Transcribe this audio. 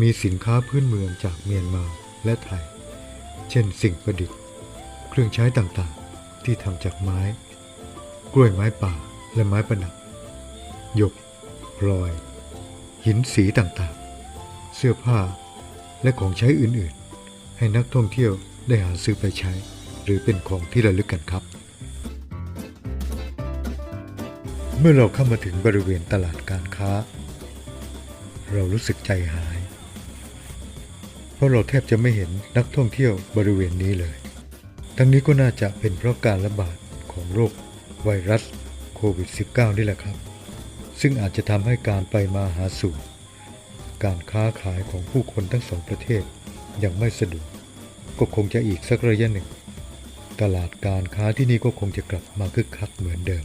มีสินค้าพื้นเมืองจากเมียนมาและไทย เช่นสิ่งประดิษฐ์ เครื่องใช้ต่างๆ ที่ทำจากไม้ กล้วยไม้ป่าและไม้ประดับหยกพลอย หินสีต่างๆ เสื้อผ้าและของใช้อื่นๆ ให้นักท่องเที่ยวได้หาซื้อไปใช้ หรือเป็นของที่ระลึกกันครับ เมื่อเราเข้ามาถึงบริเวณตลาดการค้า เรารู้สึกใจหาย เพราะเราแทบจะไม่เห็นนักท่องเที่ยวบริเวณนี้เลย ทั้งนี้ก็น่าจะเป็นเพราะการระบาดของโรคไวรัสโควิด -19 นี่แหละครับ ซึ่งอาจจะทำให้การไปมาหาสู่ การค้าขายของผู้คนทั้งสองประเทศยังไม่สะดวกก็คงจะอีกสักระยะหนึ่ง ตลาดการค้าที่นี่ก็คงจะกลับมาคึกคักเหมือนเดิม